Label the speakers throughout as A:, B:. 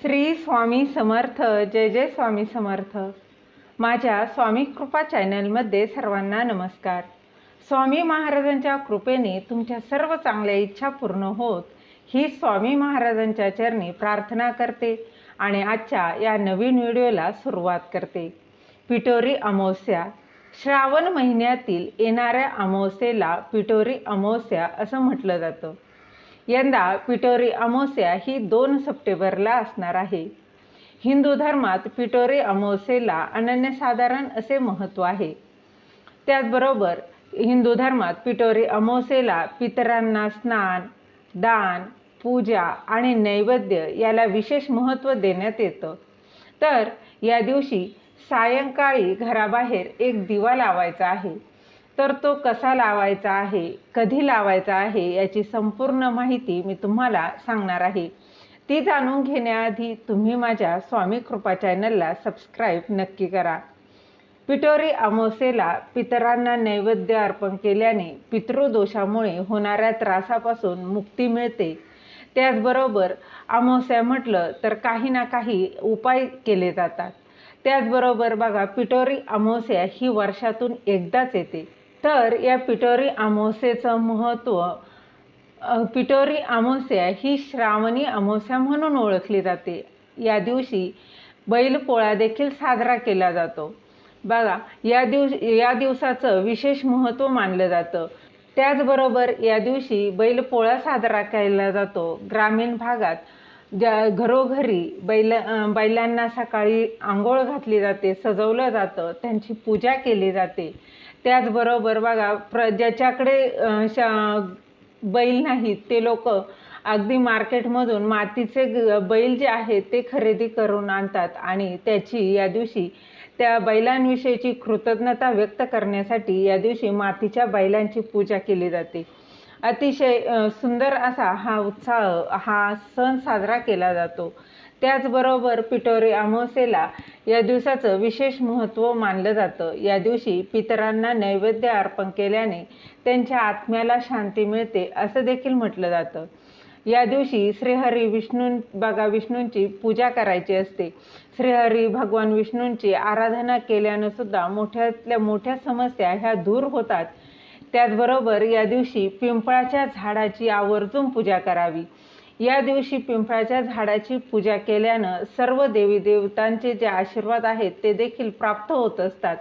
A: श्री स्वामी समर्थ जय जय स्वामी समर्थ. माझ्या स्वामी कृपा चॅनलमध्ये सर्वांना नमस्कार. स्वामी महाराजांच्या कृपेने तुमच्या सर्व चांगल्या इच्छा पूर्ण होत ही स्वामी महाराजांच्या चरणी प्रार्थना करते आणि आजच्या या नवीन व्हिडिओला सुरुवात करते. पिटोरी अमावस्या श्रावण महिन्यातील येणाऱ्या अमावस्येला पिटोरी अमावस्या असं म्हटलं जातं. यंदा पिटोरी अमावस्या ही दोन सप्टेंबरला असणार आहे. हिंदू धर्मात पिटोरी अमावस्येला अनन्यसाधारण असे महत्त्व आहे. त्याचबरोबर हिंदू धर्मात पिटोरी अमावस्येला पितरांना स्नान दान पूजा आणि नैवेद्य याला विशेष महत्त्व देण्यात येतं. तर या दिवशी सायंकाळी घराबाहेर एक दिवा लावायचा आहे. तर तो कसा लावायचा आहे कधी लावायचा आहे याची संपूर्ण माहिती मी तुम्हाला सांगणार आहे. ती जाणून घेण्याआधी तुम्ही माझ्या स्वामी कृपा चॅनलला सबस्क्राईब नक्की करा. पिटोरी अमावस्येला पितरांना नैवेद्य अर्पण केल्याने पितृदोषामुळे होणाऱ्या त्रासापासून मुक्ती मिळते. त्याचबरोबर अमावस्या म्हटलं तर काही ना काही उपाय केले जातात. त्याचबरोबर बघा पिटोरी अमावस्या ही वर्षातून एकदाच येते. तर या पिटोरी अमावस्येचं महत्त्व पिटोरी अमावस्या ही श्रावणी अमावस्या म्हणून ओळखली जाते. या दिवशी बैलपोळा देखील साजरा केला जातो. बघा या दिवस या दिवसाचं विशेष महत्त्व मानलं जातं. त्याचबरोबर या दिवशी बैलपोळा साजरा केला जातो. ग्रामीण भागात ज्या घरोघरी बैल बैलांना सकाळी आंघोळ घातली जाते सजवलं जातं त्यांची पूजा केली जाते. त्याचबरोबर बघा प्र ज्याच्याकडे श बैल नाहीत ते लोक अगदी मार्केटमधून मातीचे बैल जे आहेत ते खरेदी करून आणतात आणि त्याची या दिवशी त्या बैलांविषयीची कृतज्ञता व्यक्त करण्यासाठी या दिवशी मातीच्या बैलांची पूजा केली जाते. अतिशय सुंदर असा हा उत्साह हा सण साजरा केला जातो. त्याचबरोबर पिटोरी अमावस्येला या दिवसाचं विशेष महत्त्व मानलं जातं. या दिवशी पितरांना नैवेद्य अर्पण केल्याने त्यांच्या आत्म्याला शांती मिळते असं देखील म्हटलं जातं. या दिवशी श्रीहरी विष्णू बघा विष्णूंची पूजा करायची असते. श्रीहरी भगवान विष्णूंची आराधना केल्यानं सुद्धा मोठ्यातल्या मोठ्या समस्या ह्या दूर होतात. त्याचबरोबर या दिवशी पिंपळाच्या झाडाची आवर्जून पूजा करावी. या दिवशी पिंपळाच्या झाडाची पूजा केल्यानं सर्व देवी देवतांचे जे आशीर्वाद आहेत ते देखील प्राप्त होत असतात.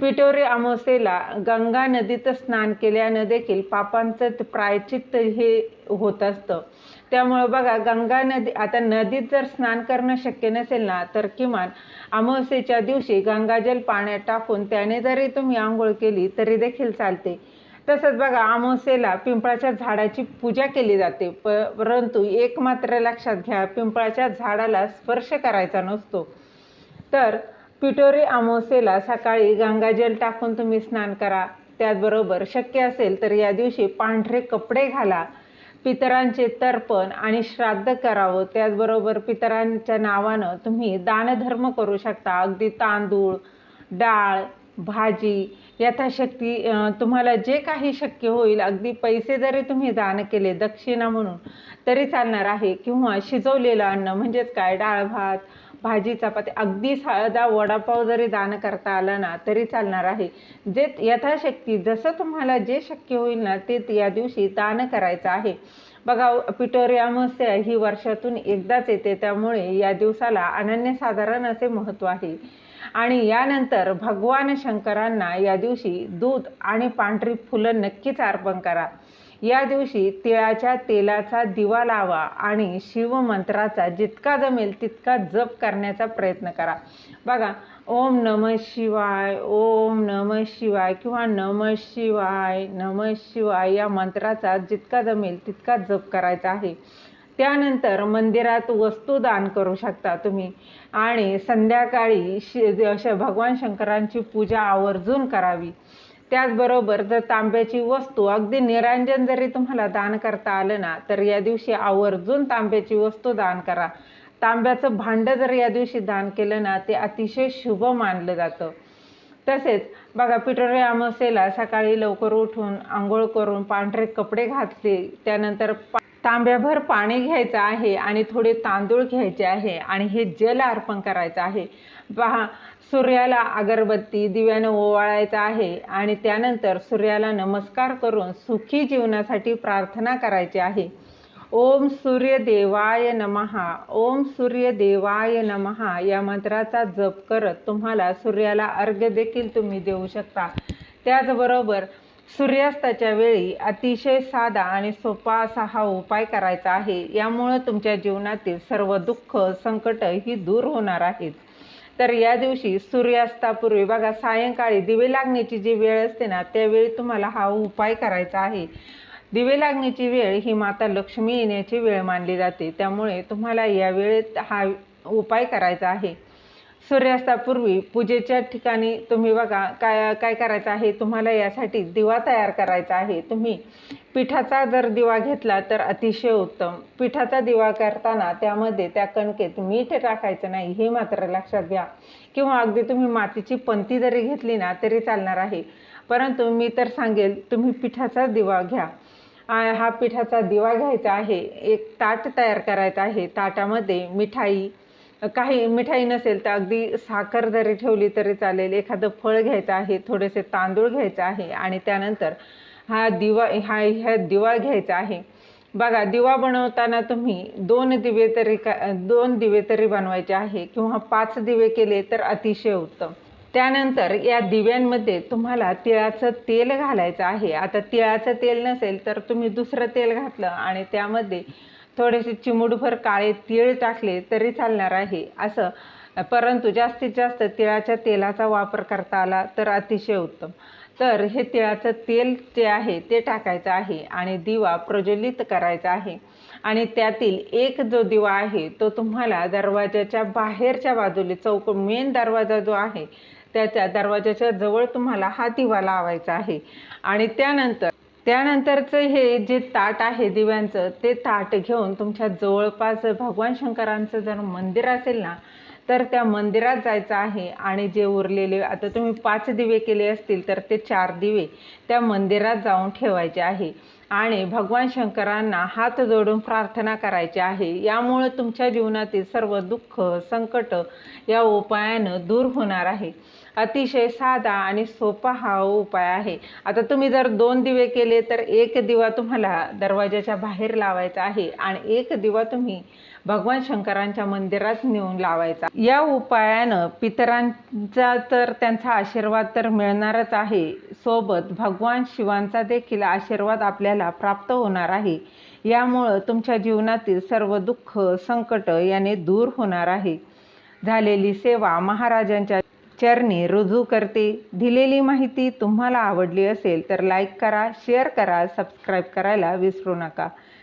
A: पिटोरी अमावस्येला गंगा नदीत स्नान केल्यानं देखील पापांचं प्रायचित्त हे होत असतं. त्यामुळं बघा गंगा नदी आता नदीत जर स्नान करणं शक्य नसेल ना तर किमान अमावस्येच्या दिवशी गंगाजल पाण्यात टाकून त्याने जरी तुम्ही आंघोळ केली तरी देखील चालते. तसंच बघा अमावस्येला पिंपळाच्या झाडाची पूजा केली जाते. प परंतु एक मात्र लक्षात घ्या पिंपळाच्या झाडाला स्पर्श करायचा नसतो. तर पिटोरी अमावस्येला सकाळी गंगाजल टाकून तुम्ही स्नान करा. त्याचबरोबर शक्य असेल तर या दिवशी पांढरे कपडे घाला. पितरांचे तर्पण आणि श्राद्ध करावं. त्याचबरोबर पितरांच्या नावानं तुम्ही दानधर्म करू शकता. अगदी तांदूळ डाळ भाजी यथाशक्ती तुम्हाला जे काही शक्य होईल अगदी पैसे जरी तुम्ही दान केले दक्षिणा म्हणून तरी चालणार आहे. किंवा शिजवलेलं अन्न म्हणजेच काय? डाळ भात भाजी चपाती अगदी साधा वडापाव जरी दान करता आला ना तरी चालणार आहे. जे यथाशक्ती जसं तुम्हाला जे शक्य होईल ना ते या दिवशी दान करायचं आहे. बघा पिटोरी अमावस्या ही वर्षातून एकदाच येते त्यामुळे या दिवसाला अनन्यसाधारण असे महत्त्व आहे. आणि यानंतर भगवान शंकरांना या दिवशी दूध आणि पांढरी फुलं नक्कीच अर्पण करा. या दिवशी तिळाच्या तेलाचा दिवा लावा आणि शिवमंत्राचा जितका जमेल तितका जप करण्याचा प्रयत्न करा. बघा ओम नम शिवाय ओम नम शिवाय किंवा नम शिवाय नम शिवाय या मंत्राचा जितका जमेल तितका जप करायचा आहे. त्यानंतर मंदिरात वस्तू दान करू शकता तुम्ही. आणि संध्याकाळी शि भगवान शंकरांची पूजा आवर्जून करावी. त्याचबरोबर जर तांब्याची वस्तू अगदी निरांजन जरी तुम्हाला दान करता आलं ना तर या दिवशी आवर्जून तांब्याची वस्तू दान करा. तांब्याचं भांडं जर या दिवशी दान केलं ना ते अतिशय शुभ मानलं जातं. तसेच बघा पिटोरी अमावस्येला सकाळी लवकर उठून आंघोळ करून पांढरे कपडे घातले त्यानंतर तांब्याभर पाणी घ्यायचं आहे आणि थोडे तांदूळ घ्यायचे आहे आणि हे जल अर्पण करायचं आहे. पहा सूर्याला अगरबत्ती दिव्यानं ओवाळायचं आहे आणि त्यानंतर सूर्याला नमस्कार करून सुखी जीवनासाठी प्रार्थना करायची आहे. ओम सूर्यदेवाय नमहा ओम सूर्यदेवाय नमहा या मंत्राचा जप करत तुम्हाला सूर्याला अर्घ्य देखील तुम्ही देऊ शकता. त्याचबरोबर सूर्यास्ताच्या वेळी अतिशय साधा आणि सोपा असा हा उपाय करायचा आहे. यामुळं तुमच्या जीवनातील सर्व दुःख संकट ही दूर होणार आहेत. तर या दिवशी सूर्यास्तापूर्वी बघा सायंकाळी दिवे लागण्याची जी वेळ असते ना त्यावेळी तुम्हाला हा उपाय करायचा आहे. दिवे लागण्याची वेळ ही माता लक्ष्मी येण्याची वेळ मानली जाते. त्यामुळे तुम्हाला या वेळेत हा उपाय करायचा आहे. सूर्यास्तापूर्वी पूजेच्या ठिकाणी तुम्ही बघा काय काय करायचं आहे? तुम्हाला यासाठी दिवा तयार करायचा आहे. तुम्ही पिठाचा जर दिवा घेतला तर अतिशय उत्तम. पिठाचा दिवा करताना त्यामध्ये त्या कणकेत मीठ टाकायचं नाही हे मात्र लक्षात घ्या. किंवा अगदी तुम्ही मातीची पंती जरी घेतली ना तरी चालणार आहे. परंतु मी तर सांगेल तुम्ही पिठाचा दिवा घ्या. हा पिठाचा दिवा घ्यायचा आहे. एक ताट तयार करायचा आहे. ताटामध्ये मिठाई काही मिठाई नसेल तर अगदी साखर जरी ठेवली तरी चालेल. एखादं फळ घ्यायचं आहे थोडेसे तांदूळ घ्यायचं आहे आणि त्यानंतर हा दिवा हा ह्या दिवा घ्यायचा आहे. बघा दिवा बनवताना तुम्ही दोन दिवे तरी का दोन दिवे तरी बनवायचे आहे किंवा पाच दिवे केले तर अतिशय उत्तम. त्यानंतर या दिव्यांमध्ये तुम्हाला तिळाचं तेल घालायचं आहे. आता तिळाचं तेल नसेल तर तुम्ही दुसरं तेल घातलं आणि त्यामध्ये थोडेसे चिमूटभर काळे तीळ टाकले तरी चालणार आहे असं. परंतु जास्तीत जास्त तिळाच्या तेलाचा वापर करता आला तर अतिशय उत्तम. तर हे तिळाचं तेल जे आहे ते टाकायचं आहे आणि दिवा प्रज्वलित करायचा आहे. आणि त्यातील एक जो दिवा आहे तो तुम्हाला दरवाजाच्या बाहेरच्या बाजूला चौक मेन दरवाजा जो आहे त्याच्या दरवाजाच्या जवळ तुम्हाला हा दिवा लावायचा आहे. आणि त्यानंतर त्यानंतरचं हे जे ताट आहे दिव्यांचं ते ताट घेऊन तुमच्या जवळपास भगवान शंकरांचं जर मंदिर असेल ना तर त्या मंदिरात जायचं आहे आणि जे उरलेले आता तुम्ही पाच दिवे केले असतील तर ते चार दिवे त्या मंदिरात जाऊन ठेवायचे आहे. आणि भगवान शंकरांना हात जोडून प्रार्थना करायची आहे. यामुळे तुमच्या जीवनातील सर्व दुःख संकट या उपायानं दूर होणार आहे. अतिशय साधा आणि सोपा हा उपाय आहे. आता तुम्ही जर दोन दिवे केले तर एक दिवा तुम्हाला दरवाजाच्या बाहेर लावायचा आहे आणि एक दिवा तुम्ही भगवान शंकरांच्या मंदिरात नेऊन लावायचा. या उपायानं पितरांचा तर त्यांचा आशीर्वाद तर मिळणारच आहे. सोबत भगवान शिवांचा देखील आशीर्वाद आपल्याला प्राप्त होणार आहे. यामुळं तुमच्या जीवनातील सर्व दुःख संकट याने दूर होणार आहे. झालेली सेवा महाराजांच्या चरणी रुजू करते. दिलेली माहिती तुम्हाला आवडली असेल तर लाईक करा शेअर करा सबस्क्राईब करायला विसरू नका.